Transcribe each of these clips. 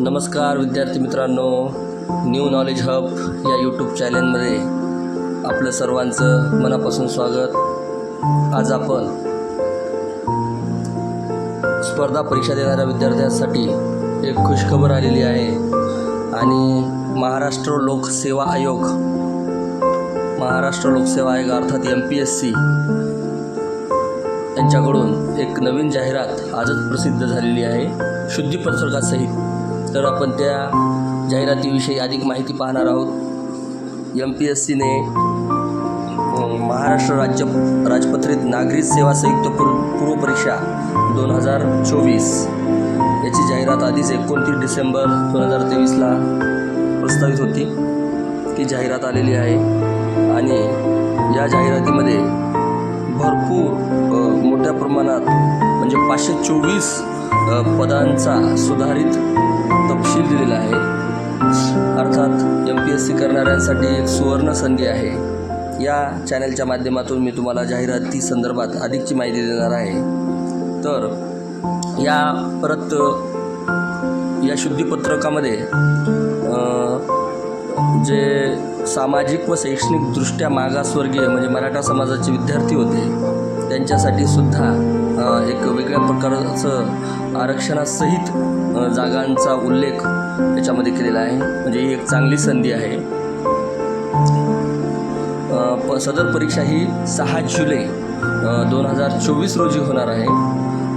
नमस्कार विद्यार्थी मित्रांनो न्यू नॉलेज हब या यूट्यूब चॅनलमध्ये आपलं सर्वांचं मनापासून स्वागत. आज आपण स्पर्धा परीक्षा देणाऱ्या विद्यार्थ्यांसाठी एक खुशखबर आलेली आहे आणि महाराष्ट्र लोकसेवा आयोग महाराष्ट्र लोकसेवा आयोग अर्थात एम पी एस सी यांच्याकडून एक नवीन जाहिरात आजच प्रसिद्ध झालेली आहे शुद्धीपत्रकासहित तर आपण त्या जाहिरातीविषयी अधिक माहिती पाहणार आहोत. एम पी एस सीने महाराष्ट्र राज्य राजपत्रित नागरिक सेवा संयुक्त पूर्व पूर्व परीक्षा दोन हजार चोवीस याची जाहिरात आधीच एकोणतीस डिसेंबर दोन हजार तेवीसला प्रस्तावित होती. ती जाहिरात आलेली आहे आणि या जाहिरातीमध्ये भरपूर मोठ्या प्रमाणात म्हणजे पाचशे चोवीस पदांचा सुधारित तपशील दिलेला आहे. अर्थात एम पी एस सी करणाऱ्यांसाठी एक सुवर्ण संधी आहे. या चॅनलच्या माध्यमातून मी तुम्हाला जाहिराती संदर्भात अधिकची माहिती देणार आहे. तर या परत या शुद्धीपत्रकामध्ये जे सामाजिक व शैक्षणिकदृष्ट्या मागासवर्गीय म्हणजे मराठा समाजाचे विद्यार्थी होते त्यांच्यासाठी सुद्धा एक वेगळ्या प्रकारचं आरक्षणासहित जागांचा उल्लेख याच्यामध्ये केलेला आहे. म्हणजे ही एक चांगली संधी आहे. प सदर परीक्षा ही सहा जुलै दोन हजार चोवीस रोजी होणार आहे.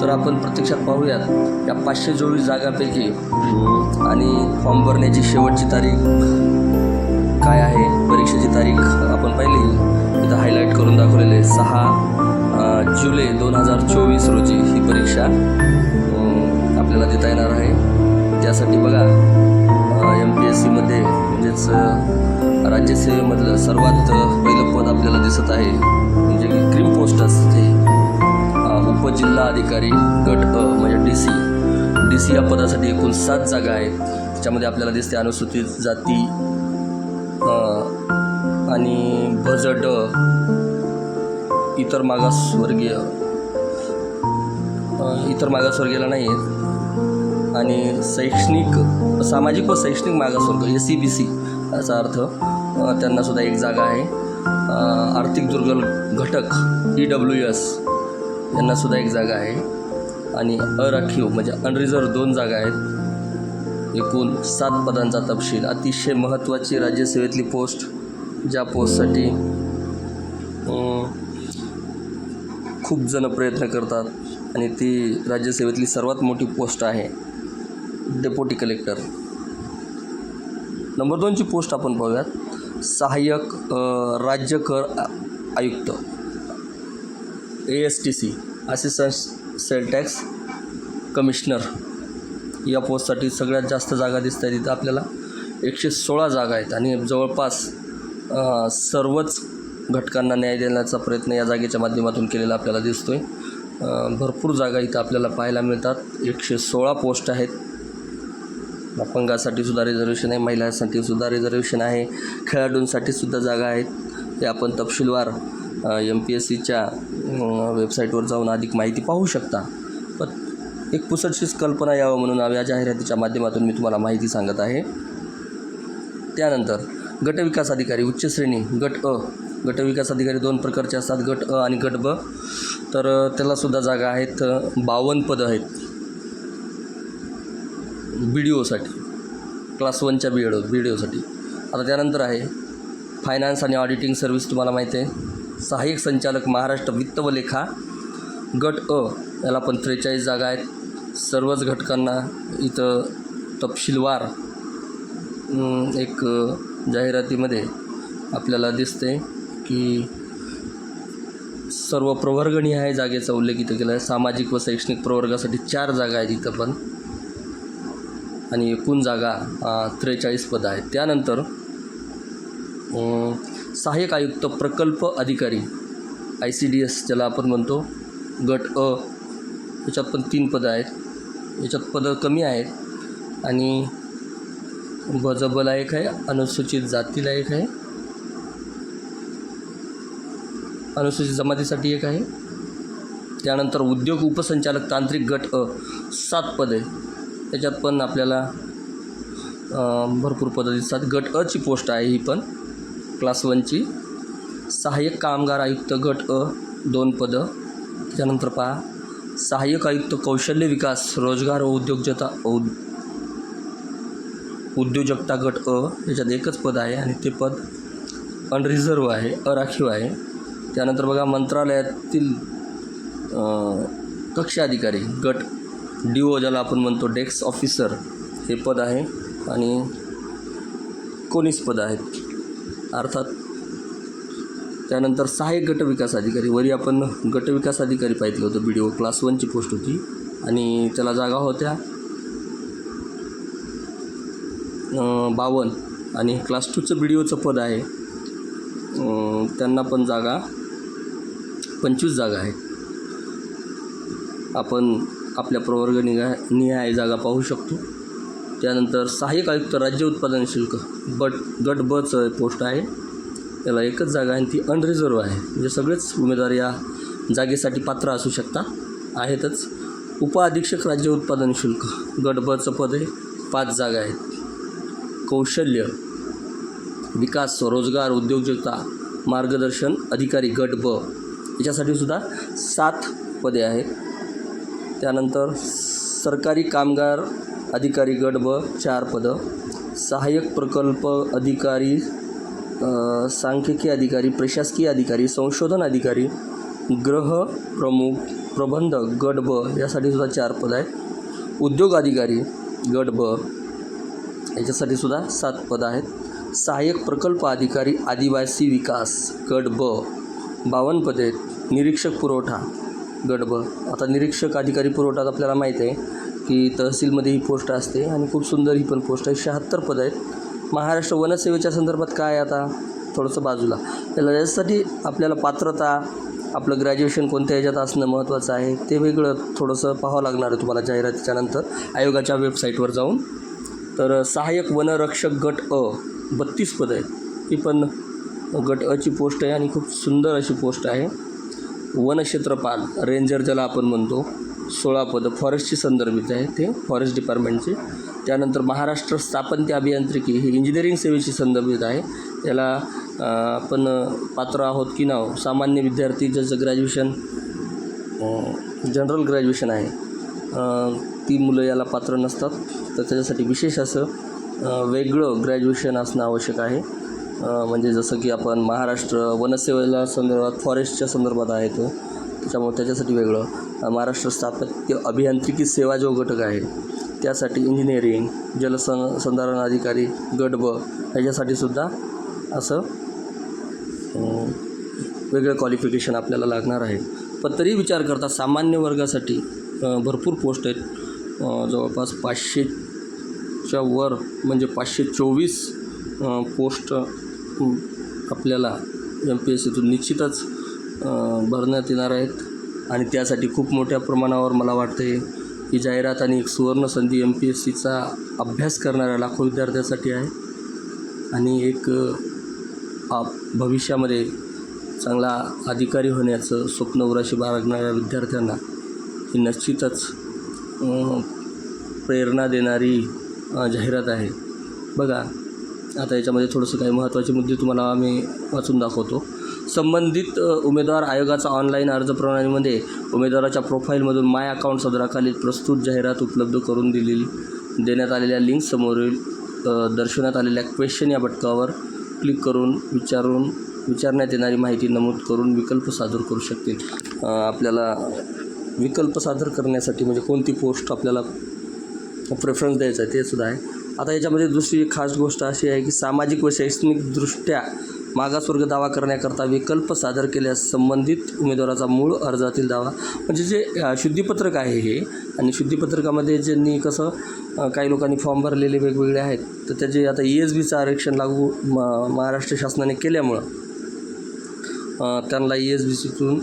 तर आपण प्रत्यक्षात पाहूयात या पाचशे चोवीस जागांपैकी आणि फॉर्म भरण्याची शेवटची तारीख काय आहे? परीक्षेची तारीख आपण पाहिली. इथं हायलाईट करून दाखवलेले सहा जुलै दोन हजार चोवीस रोजी ही परीक्षा आपल्याला देता येणार आहे. त्यासाठी बघा एम पी एस सीमध्ये म्हणजेच राज्यसेवेमधलं सर्वात पहिलं पद आपल्याला दिसत आहे म्हणजे क्रीम पोस्ट असते उपजिल्हा अधिकारी गट अ म्हणजे डी सी. डी सी या पदासाठी एकूण सात जागा आहेत. त्याच्यामध्ये आपल्याला दिसते अनुसूचित जाती आणि भजड इतर मागासवर्गीय इतर मागासवर्गीयाला नाही आहेत आणि शैक्षणिक सामाजिक व शैक्षणिक मागासवर्ग एस सी बी सी याचा अर्थ त्यांनासुद्धा एक जागा आहे. आर्थिक दुर्बल घटक ई डब्ल्यू एस यांनासुद्धा एक जागा आहे. आणि अराखीव म्हणजे अनरिझर्व दोन जागा आहेत. एकूण सात पदांचा तपशील. अतिशय महत्त्वाची राज्यसेवेतली पोस्ट ज्या पोस्टसाठी खूप जण प्रयत्न करतात आणि ती राज्यसेवेतली सर्वात मोठी पोस्ट आहे डेप्युटी कलेक्टर. नंबर दोनची पोस्ट आपण पाहूयात सहाय्यक राज्य कर आ- आयुक्त. A S T C assistant sale tax commissioner या पोस्टसाठी सगळ्यात जास्त जागा दिसत आहेत तिथं आपल्याला. एकशे सोळा जागा आहेत आणि जवळपास सर्वच घटकांना न्याय देण्याचा प्रयत्न या जागेच्या माध्यमातून केलेला आपल्याला दिसतो आहे भरपूर जागा इथं आपल्याला पाहायला मिळतात. एकशे सोळा पोस्ट आहेत. अपंगासाठी सुद्धा रिझर्वेशन आहे महिलांसाठी सुद्धा रिझर्वेशन आहे खेळाडूंसाठी सुद्धा जागा आहेत. ते आपण तपशीलवार एम पी एस सीच्या वेबसाईटवर जाऊन अधिक माहिती पाहू शकता. पण एक पुसटशीच कल्पना यावं म्हणून या जाहिरातीच्या माध्यमातून मी तुम्हाला माहिती सांगत आहे. त्यानंतर गटविकास अधिकारी उच्च श्रेणी गट अ गटविकास अधिकारी दोन प्रकारचे असतात गट अ आणि गट ब. तर त्यालासुद्धा जागा आहेत बावन्न पदं आहेत. बी डी ओसाठी क्लास वनच्या बी एड बी डी ओसाठी आता त्यानंतर आहे फायनान्स आणि ऑडिटिंग सर्व्हिस तुम्हाला माहिती आहे. सहाय्यक संचालक महाराष्ट्र वित्त व लेखा. गट अ याला पण त्रेचाळीस जागा आहेत. सर्वच घटकांना इथं तपशीलवार एक जाहिरातीमध्ये आपल्याला दिसते की सर्व प्रवर्गणी आहे जागेचा उल्लेख इथं केला आहे सामाजिक व शैक्षणिक प्रवर्गासाठी चार जागा आहेत इथं पण. आणि एकूण जागा त्रेचाळीस पदं आहेत. त्यानंतर सहाय्यक आयुक्त प्रकल्प अधिकारी आय सी डी एस ज्याला आपण म्हणतो गट अ याच्यात पण तीन पदं आहेत. याच्यात पदं कमी आहेत. आणि बजबला एक आहे अनुसूचित जातीला एक आहे. अनुसूचित जमातीसाठी एक आहे. त्यानंतर उद्योग उपसंचालक तांत्रिक गट अ सात पदे. त्याच्यात पण आपल्याला भरपूर पदं दिसतात. गट अची पोस्ट आहे ही पण. क्लास वनची सहाय्यक कामगार आयुक्त गट अ दोन पदं. त्यानंतर पहा सहाय्यक आयुक्त कौशल्य विकास रोजगार व उद्योजकता उद उद्योजकता गट अ याच्यात एकच पद आहे आणि ते पद अनरिझर्व आहे अराखीव आहे. त्यानंतर बघा मंत्रालयातील कक्ष अधिकारी गट डी ओ ज्याला आपण म्हणतो डेस्क ऑफिसर हे पद आहे आणि कोणीस पद आहेत. अर्थात त्यानंतर सहाय्यक गट विकास अधिकारी वरी आपण गटविकास अधिकारी पाहिलं होतं बी डी ओ क्लास वनची पोस्ट होती आणि त्याला जागा होत्या बावन्न आणि क्लास टूचं बी डी ओचं पद आहे. त्यांना पण जागा पंचवीस जागा आहेत. आपण आपल्या प्रवर्ग निगा निहाय जागा पाहू शकतो. त्यानंतर सहाय्यक आयुक्त राज्य उत्पादन शुल्क बट गट बचं पोस्ट आहे. त्याला एकच जागा आहे आणि ती अनरिझर्व आहे. म्हणजे सगळेच उमेदवार या जागेसाठी पात्र असू शकता. आहेतच. उपअधीक्षक राज्य उत्पादन शुल्क गट बचं पद आहे पाच जागा आहेत. कौशल्य विकास रोजगार उद्योजकता मार्गदर्शन अधिकारी गट ब. याच्यासाठी सुद्धा सात पदे आहेत. त्यानंतर सरकारी कामगार अधिकारी गट ब चार पदं. सहाय्यक प्रकल्प अधिकारी सांख्यिकी अधिकारी प्रशासकीय अधिकारी संशोधन अधिकारी ग्रह प्रमुख प्रबंधक गट ब यासाठी सुद्धा चार पद आहेत. उद्योग अधिकारी गट ब याच्यासाठी सुद्धा सात पदं आहेत. सहाय्यक प्रकल्प अधिकारी आदिवासी विकास गट ब बावन्न पदे आहेत. निरीक्षक पुरवठा गट ब आता निरीक्षक अधिकारी पुरवठा आपल्याला माहीत आहे की तहसीलमध्ये ही पोस्ट असते आणि खूप सुंदर ही पण पोस्ट आहे. शहात्तर पदं आहेत. महाराष्ट्र वनसेवेच्या संदर्भात काय आता? थोडंसं बाजूला. त्याला याच्यासाठी आपल्याला पात्रता आपलं ग्रॅज्युएशन कोणत्या ह्याच्यात असणं महत्त्वाचं आहे ते वेगळं थोडंसं पाहावं लागणार आहे तुम्हाला जाहिरातीच्या नंतर. आयोगाच्या वेबसाईटवर जाऊन. तर सहाय्यक वनरक्षक गट अ बत्तीस पदं आहेत. ही पण गट अची पोस्ट आहे आणि खूप सुंदर अशी पोस्ट आहे. वनक्षेत्रपाल रेंजर ज्याला आपण म्हणतो सोळा पदं फॉरेस्टची संदर्भित आहे ते फॉरेस्ट डिपार्टमेंटचे त्यानंतर महाराष्ट्र स्थापत्य अभियांत्रिकी ही इंजिनिअरिंग सेवेशी संदर्भित आहे. याला आपण पात्र आहोत की नाव? सामान्य विद्यार्थी ज्याचं ग्रॅज्युएशन जनरल ग्रॅज्युएशन आहे. ती मुलं याला पात्र नसतात. तर त्याच्यासाठी विशेष असं वेगळं ग्रॅज्युएशन असणं आवश्यक आहे. म्हणजे जसं की आपण महाराष्ट्र वनसेवेला संदर्भात फॉरेस्टच्या संदर्भात आहे तो. त्याच्यामुळे त्याच्यासाठी वेगळं. महाराष्ट्र स्थापत्य अभियांत्रिकी सेवा जो घटक आहे त्यासाठी इंजिनिअरिंग जलसं संधारण अधिकारी गट ह्याच्यासाठी सुद्धा असं वेगळं क्वालिफिकेशन आपल्याला लागणार आहे. पण तरी विचार करता सामान्य वर्गासाठी भरपूर पोस्ट आहेत. जवळपास पाचशेच्या वर म्हणजे पाचशे चोवीस पोस्ट आपल्याला एम पी एस सीतून निश्चितच भरण्यात येणार आहेत. आणि त्यासाठी खूप मोठ्या प्रमाणावर मला वाटते ही जाहिरात आणि एक सुवर्णसंधी एम पी एस सीचा अभ्यास करणाऱ्या लाखो विद्यार्थ्यांसाठी आहे. आणि एक आप भविष्यामध्ये चांगला अधिकारी होण्याचं स्वप्न उराशी बाळगणाऱ्या विद्यार्थ्यांना ही निश्चितच प्रेरणा देणारी जाहिरात आहे. बघा आता याच्यामध्ये थोडंसं काही महत्त्वाचे मुद्दे तुम्हाला आम्ही वाचून दाखवतो. संबंधित उमेदवार आयोगाचा ऑनलाईन अर्ज प्रणालीमध्ये उमेदवाराच्या प्रोफाईलमधून माय अकाउंट सदराखाली प्रस्तुत जाहिरात उपलब्ध करून दिलेली देण्यात आलेल्या लिंकसमोरील दर्शवण्यात आलेल्या क्वेश्चन या बटकावर क्लिक करून विचारून विचारण्यात येणारी माहिती नमूद करून विकल्प सादर करू शकतील. आपल्याला विकल्प सादर करण्यासाठी म्हणजे कोणती पोस्ट आपल्याला प्रेफरन्स द्यायचा आहे ते सुद्धा आहे. आता याच्यामध्ये दुसरी खास गोष्ट अशी आहे की सामाजिक व शैक्षणिकदृष्ट्या मागासवर्ग दावा करण्याकरता विकल्प सादर केल्यास संबंधित उमेदवाराचा मूळ अर्जातील दावा. म्हणजे जे शुद्धीपत्रक आहे हे आणि शुद्धीपत्रकामध्ये ज्यांनी कसं काही लोकांनी फॉर्म भरलेले वेगवेगळे आहेत तर त्याचे आता ई एस बीचं आरक्षण लागू म महाराष्ट्र शासनाने केल्यामुळं त्यांना ई एस बी सीतून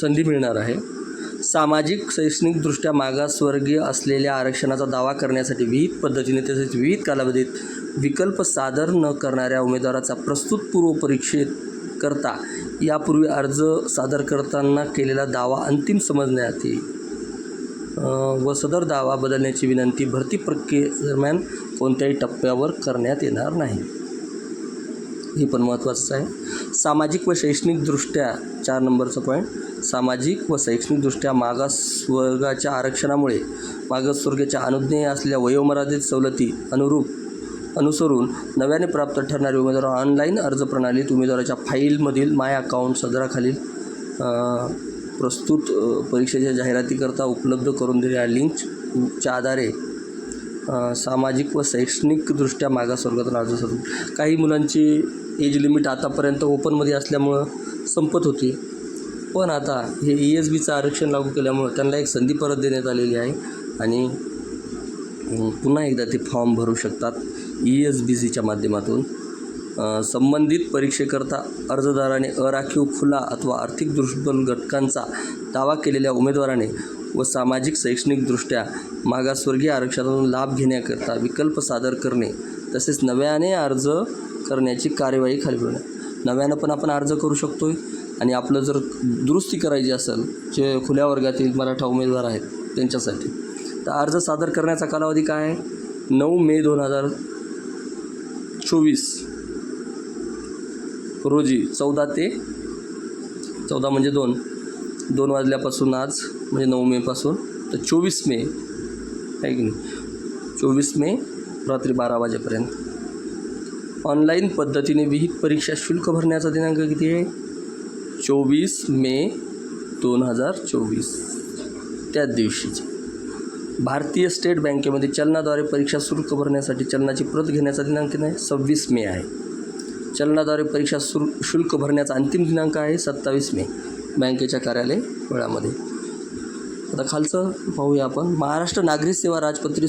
संधी मिळणार आहे. सामाजिक शैक्षणिकदृष्ट्या मागासवर्गीय असलेल्या आरक्षणाचा दावा करण्यासाठी विविध पद्धतीने तसेच विविध कालावधीत विकल्प सादर न करणाऱ्या उमेदवाराचा प्रस्तुत पूर्व परीक्षेत करता यापूर्वी अर्ज सादर करताना केलेला दावा अंतिम समजण्यात येईल. व सदर दावा बदलण्याची विनंती भरती प्रक्रियेदरम्यान कोणत्याही टप्प्यावर करण्यात येणार नाही. हे पण महत्त्वाचं आहे. सामाजिक व शैक्षणिकदृष्ट्या चार नंबरचं पॉईंट सामाजिक व शैक्षणिकदृष्ट्या मागासवर्गाच्या आरक्षणामुळे मागासवर्गाच्या अनुज्ञेय असलेल्या वयोमर्यादित सवलती अनुरूप अनुसरून नव्याने प्राप्त ठरणारे उमेदवार ऑनलाईन अर्ज प्रणालीत उमेदवाराच्या फाईलमधील माय अकाउंट सदराखालील प्रस्तुत परीक्षेच्या जाहिरातीकरता उपलब्ध करून दिलेल्या लिंकच्या आधारे सामाजिक व शैक्षणिकदृष्ट्या मागासवर्गातून अर्ज करून काही मुलांची एज लिमिट आतापर्यंत ओपनमध्ये असल्यामुळं संपत होती. पण आता हे ई एस बीचं आरक्षण लागू केल्यामुळं त्यांना एक संधी परत देण्यात आलेली आहे आणि पुन्हा एकदा ते फॉर्म भरू शकतात ई एस बी सीच्या माध्यमातून. संबंधित परीक्षेकरता अर्जदाराने अराखीव खुला अथवा आर्थिक दुर्बल घटकांचा दावा केलेल्या उमेदवाराने व सामाजिक शैक्षणिकदृष्ट्या मागासवर्गीय आरक्षणातून लाभ घेण्याकरता विकल्प सादर करणे तसेच नव्याने अर्ज करण्याची कार्यवाही खालील नव्यानं पण आपण अर्ज करू शकतो आणि आपलं जर दुरुस्ती करायची असेल जे खुल्या वर्गातील मराठा उमेदवार आहेत त्यांच्यासाठी तर अर्ज सादर करण्याचा कालावधी काय आहे? नऊ मे दोन हजार चोवीस रोजी चौदा ते चौदा म्हणजे दोन दोन वाजल्यापासून आज म्हणजे नऊ मेपासून तर चोवीस मे आहे की नाही? चोवीस मे रात्री बारा वाजेपर्यंत. ऑनलाईन पद्धतीने विहित परीक्षा शुल्क भरण्याचा दिनांक किती आहे? चोवीस मे दोन हजार चोवीस. त्याच दिवशीचे. भारतीय स्टेट बँकेमध्ये चलनाद्वारे परीक्षा शुल्क भरण्यासाठी चलनाची प्रत घेण्याचा दिनांक नाही सव्वीस मे आहे. चलनाद्वारे परीक्षा शुल्क भरण्याचा अंतिम दिनांक आहे सत्तावीस मे बँकेच्या कार्यालय वेळामध्ये. आता खालचं पाहूया आपण. महाराष्ट्र नागरी सेवा राजपत्रित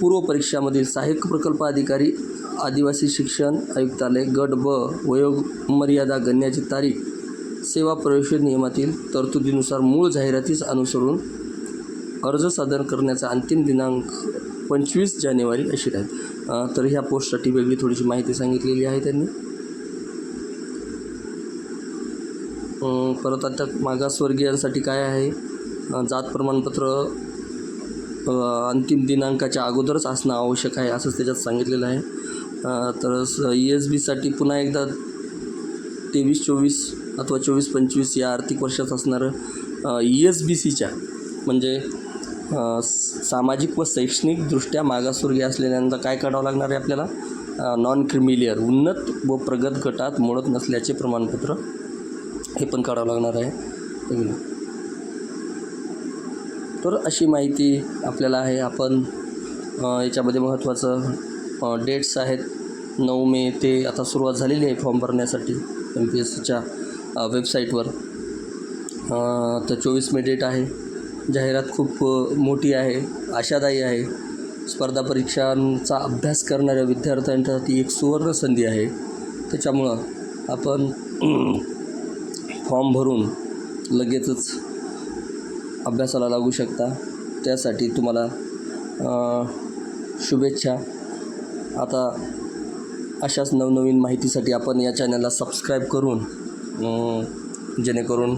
पूर्व परीक्षामधील सहाय्यक प्रकल्प अधिकारी आदिवासी शिक्षण आयुक्तालय गट ब वयोमर्यादा गणण्याची तारीख सेवा प्रवेश नियमातील तरतुदीनुसार मूळ जाहिरातीस अनुसरून अर्ज सादर करण्याचा अंतिम दिनांक पंचवीस जानेवारी अशी राहील. तर ह्या पोस्टसाठी वेगळी थोडीशी माहिती सांगितलेली आहे त्यांनी. परत आता मागासवर्गीयांसाठी काय आहे? जात प्रमाणपत्र अंतिम दिनांकाच्या अगोदरच असणं आवश्यक आहे असंच त्याच्यात सांगितलेलं आहे. तर ई एस बीसाठी पुन्हा एकदा तेवीस चोवीस अथवा चोवीस पंचवीस या आर्थिक वर्षात असणारं ई एस बी सीच्या म्हणजे सामाजिक व शैक्षणिकदृष्ट्या मागासवर्गीय असलेल्यांना काय काढावं लागणार आहे आपल्याला? नॉन क्रिमिलियर उन्नत व प्रगत गटात मोडत नसल्याचे प्रमाणपत्र हे पण काढावं लागणार आहे. तर अशी माहिती आपल्याला आहे. आपण याच्यामध्ये महत्त्वाचं डेट्स आहेत. नऊ मे ते आता सुरुवात झालेली आहे फॉर्म भरण्यासाठी एम पी एस सीच्या वेबसाईटवर. तर चोवीस मे डेट आहे. जाहिरात खूप मोठी आहे आशादायी आहे. स्पर्धा परीक्षांचा अभ्यास करणाऱ्या विद्यार्थ्यांसाठी एक सुवर्ण संधी आहे. त्याच्यामुळं आपण फॉर्म भरून लगेचच अभ्यासाला लागू शकता. त्यासाठी तुम्हाला शुभेच्छा. आता अशाच नवनवीन माहितीसाठी आपण या चॅनलला सबस्क्राईब करून जेणेकरून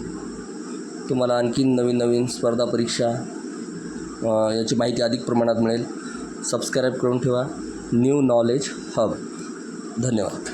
तुम्हाला आणखीन नवीन नवीन स्पर्धा परीक्षा याची माहिती अधिक प्रमाणात मिळेल. सबस्क्राईब करून ठेवा. न्यू नॉलेज हब धन्यवाद.